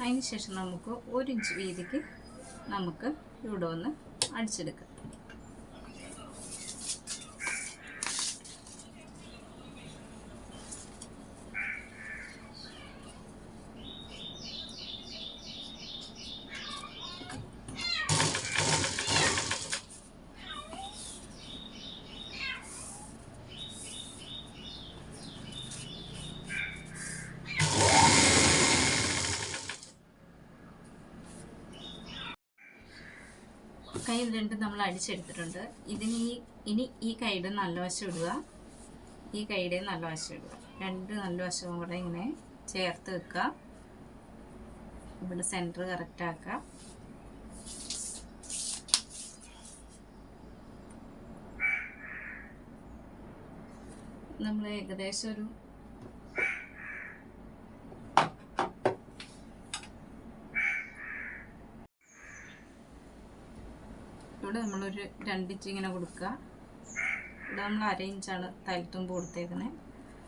അതിന് ശേഷം നമുക്ക് ഒരു ഇഞ്ച് വീതിക്ക് നമുക്ക് ഇവിടെ ഒന്ന് അടിച്ചെടുക്കാം. കൈ രണ്ട് നമ്മൾ അടിച്ചെടുത്തിട്ടുണ്ട്. ഇതിന് ഈ ഇനി ഈ കൈയുടെ നല്ല വശം ഇടുക. ഈ കൈയുടെ നല്ല വശം ഇടുക. രണ്ട് നല്ല വശവും കൂടെ ഇങ്ങനെ ചേർത്ത് വെക്കുക. ഇവിടെ സെന്റർ കറക്റ്റ് ആക്കുക. നമ്മൾ ഏകദേശം ഒരു നമ്മളൊരു രണ്ടിഞ്ച് ഇങ്ങനെ കൊടുക്കുക. ഇവിടെ നമ്മൾ അര ഇഞ്ചാണ് തലത്തുമ്പ് കൊടുത്തേക്കുന്നത്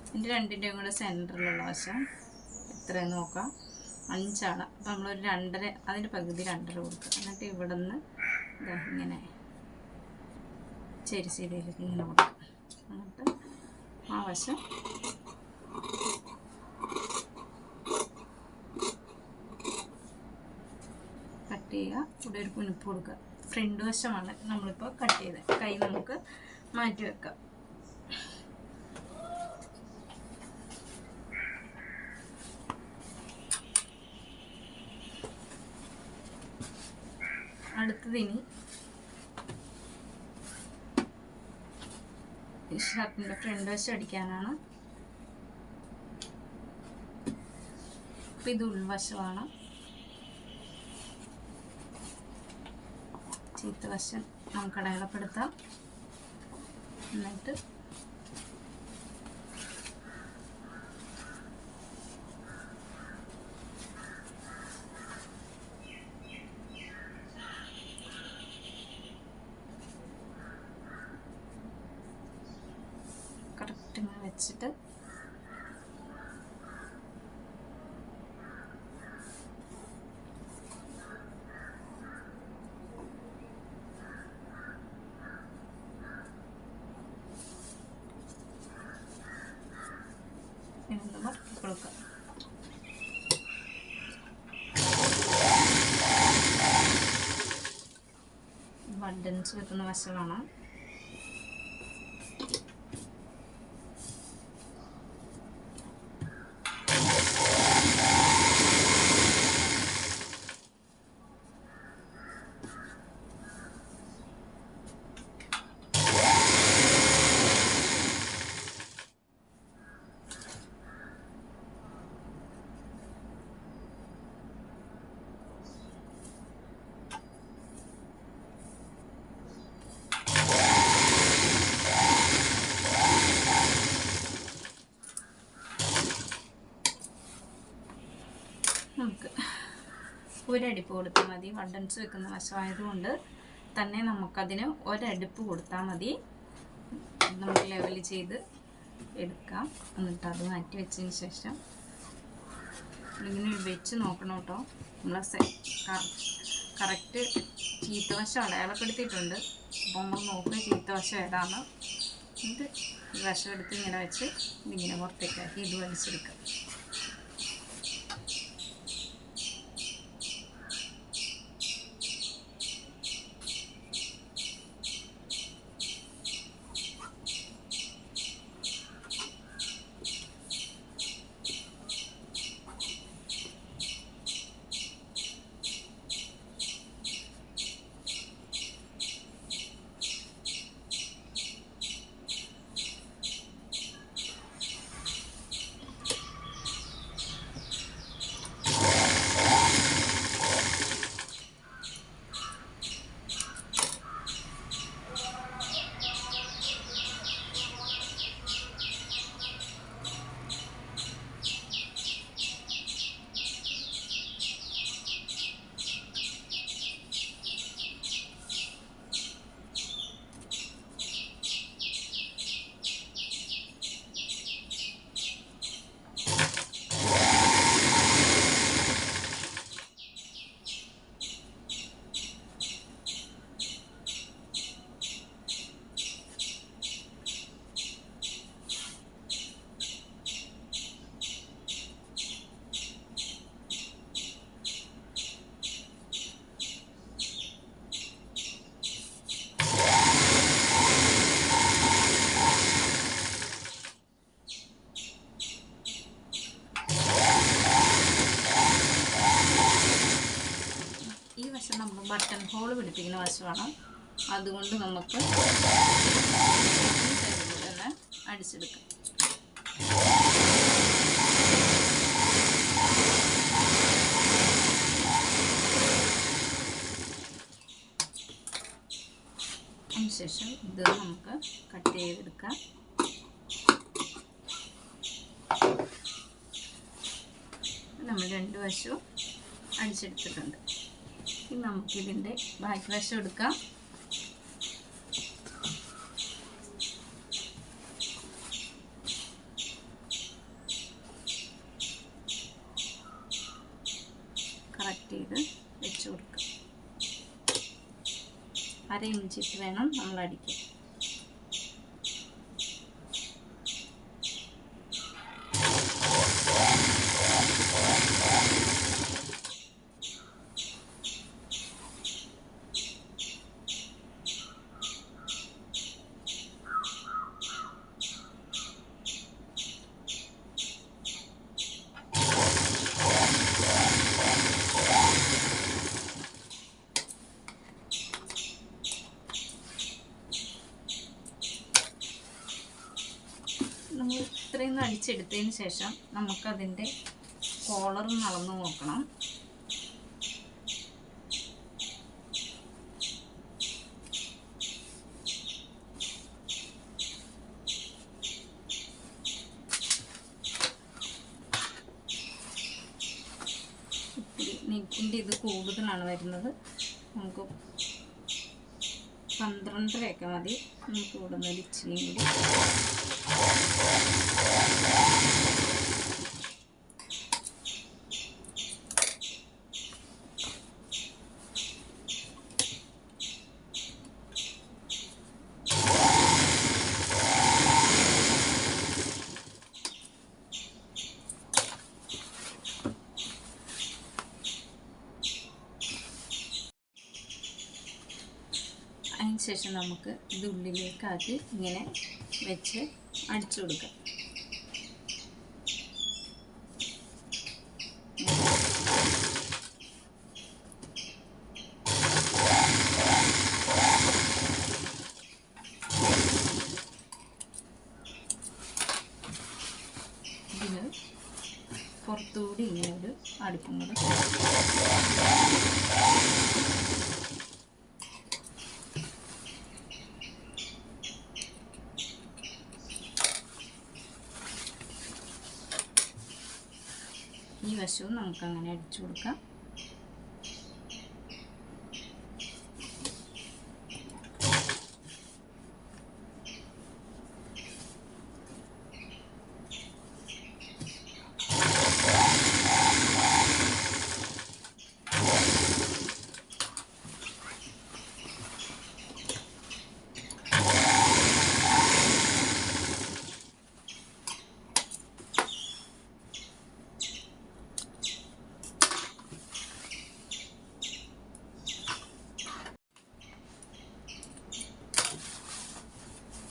ഇതിന്റെ രണ്ടിന്റെയും കൂടെ സെന്ററിലുള്ള വശം എത്രയെന്ന് നോക്കാം. അഞ്ചാണ്. അപ്പം നമ്മളൊരു രണ്ടര അതിന്റെ പകുതി രണ്ടര കൊടുക്കുക. എന്നിട്ട് ഇവിടെ നിന്ന് ഇങ്ങനെ ചെരിശീലയിലേക്ക് ഇങ്ങനെ കൊടുക്കുക. എന്നിട്ട് ആ വശം കട്ട് ചെയ്യുക. ഇവിടെ ഒരു കുനിപ്പ് കൊടുക്കുക. ഫ്രണ്ട് വശമാണ് നമ്മളിപ്പോൾ കട്ട് ചെയ്തത് കൈ നമുക്ക് മാറ്റി വെക്കാം. അടുത്തതിനി ഷർട്ടിന്റെ ഫ്രണ്ട് വശം അടിക്കാനാണ്. അപ്പം ഇത് ഉൾവശമാണ്. ചീത്ത വശം നമുക്ക് അടയാളപ്പെടുത്താം. എന്നിട്ട് കറക്റ്റ് ഇങ്ങനെ വെച്ചിട്ട് ഇങ്ങനെ മടക്കി കൊടുക്കാം വെക്കുന്ന വശമാണ് നമുക്ക് ഒരടിപ്പ് കൊടുത്താൽ മതി. വണ്ടൻസ് വെക്കുന്ന വശമായതുകൊണ്ട് തന്നെ നമുക്കതിന് ഒരടുപ്പ് കൊടുത്താൽ മതി. നമുക്ക് ലെവൽ ചെയ്ത് എടുക്കാം. എന്നിട്ട് അത് മാറ്റി വെച്ചതിന് ശേഷം ഇങ്ങനെ വെച്ച് നോക്കണം കേട്ടോ. നമ്മൾ കറക്റ്റ് ചീത്തവശം അടയാളപ്പെടുത്തിയിട്ടുണ്ട്. അപ്പോൾ നമ്മൾ നോക്കുക ചീത്തവശം ഏതാണ് ഇത് വിഷം എടുത്ത് ഇങ്ങനെ വെച്ച് ഇതിങ്ങനെ പുറത്തേക്കാക്കി ഇത് വലിച്ചെടുക്കുക ഇരിക്കുന്ന വശമാണ്. അതുകൊണ്ട് നമുക്ക് തന്നെ അടിച്ചെടുക്കാം. അതിനുശേഷം ഇത് നമുക്ക് കട്ട് ചെയ്തെടുക്കാം. നമ്മൾ രണ്ട് വശവും അടിച്ചെടുത്തിട്ടുണ്ട്. നമുക്കിതിന്റെ ബാക്ക് വശം എടുക്കാം. കറക്റ്റ് ചെയ്ത് വെച്ച് കൊടുക്കാം. അര ഇഞ്ചിട്ട് വേണം നമ്മൾ അടിക്കാൻ അടിച്ചെടുത്തതിന് ശേഷം നമുക്കതിന്റെ കോളർ അളന്ന് നോക്കണം. നെറ്റിന്റെ ഇത് കൂടുതലാണ് വരുന്നത്. നമുക്ക് പന്ത്രണ്ടരയൊക്കെ മതി. നമുക്ക് ഒരു ഇച്ചിരിയും കൂടി ശേഷം നമുക്ക് ഇത് ഉള്ളിലേക്കാക്കി ഇങ്ങനെ വെച്ച് അടിച്ചു കൊടുക്കുക പുറത്തുകൂടി ഇങ്ങനെ ഒരു അടുപ്പും കൂടെ ഈ വശവും നമുക്ക് അങ്ങനെ അടിച്ചു കൊടുക്കാം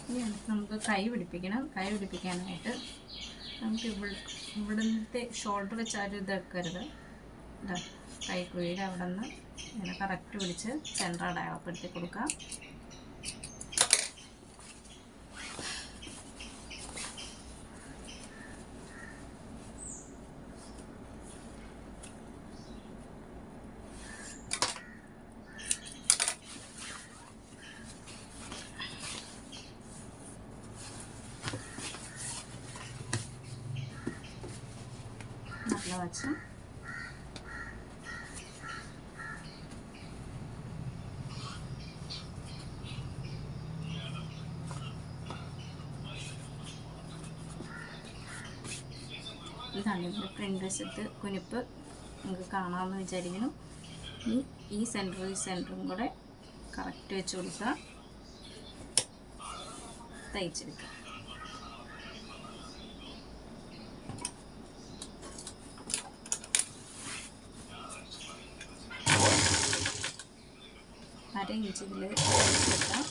ഇനി നമുക്ക് കൈ പിടിപ്പിക്കണം. കൈ പിടിപ്പിക്കാനായിട്ട് നമുക്ക് ഇവിടെ ഇവിടുത്തെ ഷോൾഡർ വെച്ചാലും ഇതാക്കരുത് ഇതാ കൈക്കുഴിയുടെ അവിടെ നിന്ന് ഇങ്ങനെ കറക്റ്റ് പിടിച്ച് സെന്റർ അടയാളപ്പെടുത്തി കൊടുക്കാം. വച്ച്. ഇതാണ് ഇവിടെ ഫ്രണ്ട് വശത്ത് കുനിപ്പ്. നമുക്ക് കാണാമെന്ന് വിചാരിക്കുന്നു. ഇനി ഈ സെന്ററും ഈ സെന്ററും കൂടെ കറക്റ്റ് വെച്ച് കൊടുക്കുക. തയ്ച്ചെടുക്കുക. တင်ကြည့်လို့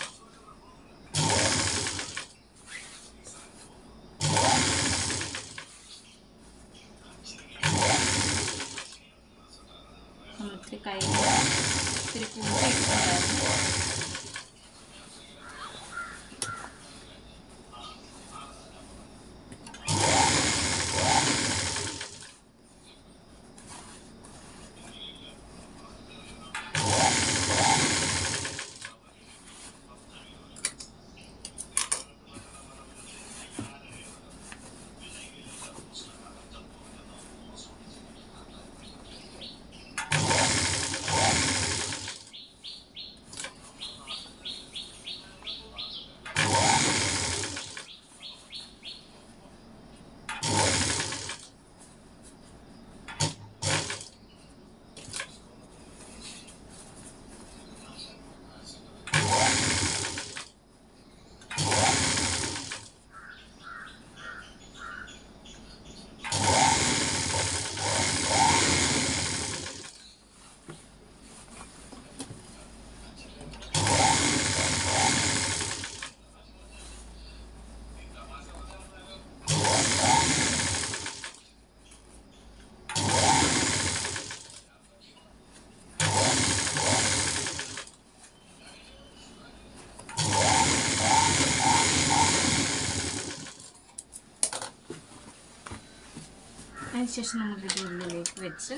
അതിനുശേഷം നമുക്കിത് ഉള്ളിലേക്ക് വെച്ച്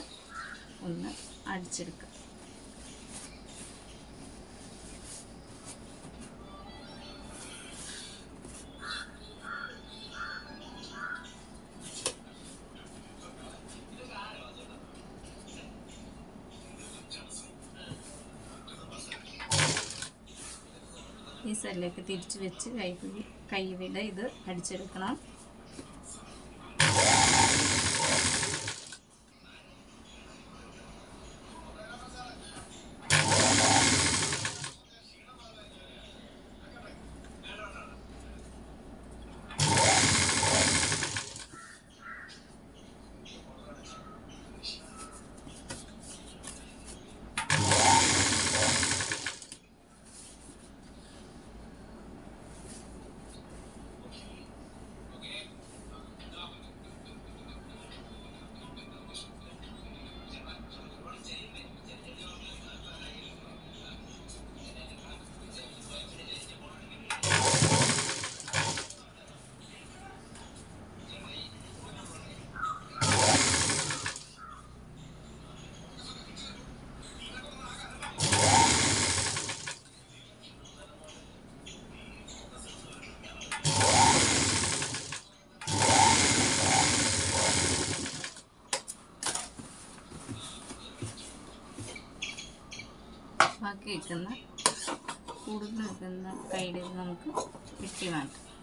ഒന്ന് അടിച്ചെടുക്കാം. ഈ സൈഡിലേക്ക് തിരിച്ച് വെച്ച് കൈ കൈവിട ഇത് അടിച്ചെടുക്കണം. വെക്കുന്ന കൂടുതൽ കിട്ടുന്ന കയ്യിൽ നമുക്ക് വെട്ടി മാറ്റാം.